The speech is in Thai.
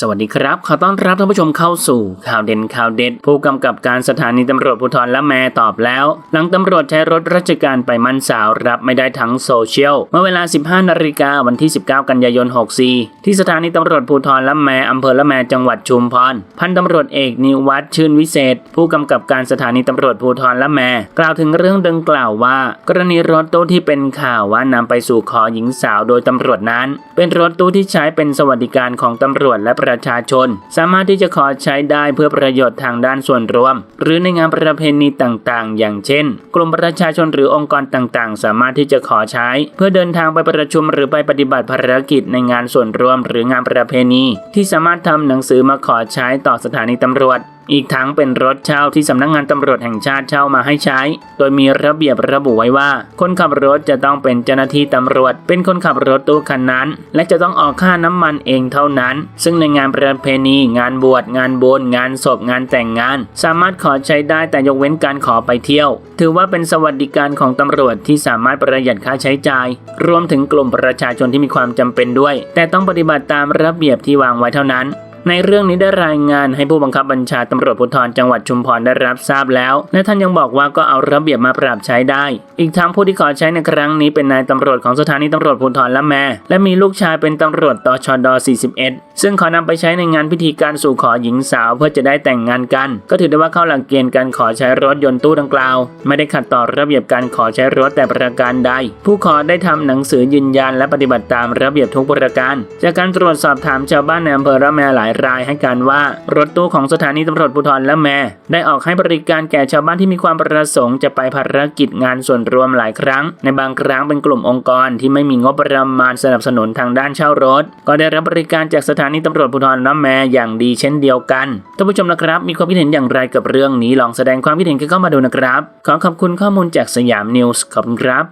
สวัสดีครับ ขอต้อนรับท่านผู้ชมเข้าสู่ข่าวเด่นข่าวเด็ด ผู้กำกับการสถานีตำรวจภูธรละแมตอบแล้ว หลังตำรวจใช้รถราชการไปมั่นสาวรับไม่ได้ทั้งโซเชียล เมื่อเวลา 15นาฬิกาวันที่ 19 กันยายน 64 ที่สถานีตำรวจภูธรละแมอำเภอละแมจังหวัดชุมพร พันตำรวจเอกนิวัฒน์ชื่นวิเศษ ผู้กำกับการสถานีตำรวจภูธรละแมกล่าวถึงเรื่องดังกล่าวว่า กรณีรถตู้ที่เป็นข่าวว่านำไปสู่ขอหญิงสาวโดยตำรวจนั้น เป็นรถตู้ที่ใช้เป็นสวัสดิการของตำรวจและประชาชน สามารถที่จะขอใช้ได้เพื่อประโยชน์ทางด้านส่วนรวม หรือในงานประเพณีต่างๆ อย่างเช่น กลุ่มประชาชนหรือองค์กรต่างๆ สามารถที่จะขอใช้ เพื่อเดินทางไปประชุมหรือไปปฏิบัติภารกิจในงานส่วนรวม หรืองานประเพณี ที่สามารถทำหนังสือมาขอใช้ต่อสถานีตำรวจ อีกทั้งเป็นรถเช่าที่สำนักงานตำรวจแห่งชาติเช่ามาให้ใช้ โดยมีระเบียบระบุไว้ว่า คนขับรถจะต้องเป็นเจ้าหน้าที่ตำรวจ เป็นคนขับรถตู้คันนั้น และจะต้องออกค่าน้ำมันเองเท่านั้น ซึ่งในงานประเพณี งานบวชงานบุญงานศพงานแต่งงาน สามารถขอใช้ได้แต่ยกเว้นการขอไปเที่ยว ถือว่าเป็นสวัสดิการของตำรวจที่สามารถประหยัดค่าใช้จ่าย รวมถึงกลุ่มประชาชนที่มีความจำเป็นด้วย แต่ต้องปฏิบัติตามระเบียบที่วางไว้เท่านั้น ในเรื่องนี้ได้รายงานให้ผู้บังคับบัญชาตำรวจภูธรจังหวัดชุมพรได้รับทราบแล้ว และท่านยังบอกว่าก็เอาระเบียบมาปรับใช้ได้ อีกทั้งผู้ที่ขอใช้ในครั้งนี้เป็นนายตำรวจของสถานีตำรวจภูธรละแม และมีลูกชายเป็นตำรวจตชด 41 ซึ่งขอนำไปใช้ในงานพิธีการสู่ขอหญิงสาวเพื่อจะได้แต่งงานกัน ก็ถือได้ว่าเข้าหลักเกณฑ์การขอใช้รถยนต์ตู้ดังกล่าว ไม่ได้ขัดต่อระเบียบการขอใช้รถแต่ประการใด ผู้ขอได้ทำหนังสือยืนยันและปฏิบัติตามระเบียบทุกประการ จากการตรวจสอบถามชาวบ้านในอำเภอละแมหลายรายให้การว่ารถตู้ของสถานีตำรวจภูธรและแม่ ได้ออกให้บริการแก่ชาวบ้านที่มีความประสงค์จะไปภารกิจงานส่วนรวมหลายครั้ง ในบางครั้งเป็นกลุ่มองค์กรที่ไม่มีงบประมาณสนับสนุนทางด้านเช่ารถ ก็ได้รับบริการจากสถานีตำรวจภูธรและแม่อย่างดีเช่นเดียวกันท่านผู้ชมนะครับมีความคิดเห็นอย่างไรกับเรื่องนี้ลองแสดงความคิดเห็นกันเข้ามาดูนะครับ ขอขอบคุณข้อมูลจากสยามนิวส์ขอบคุณครับ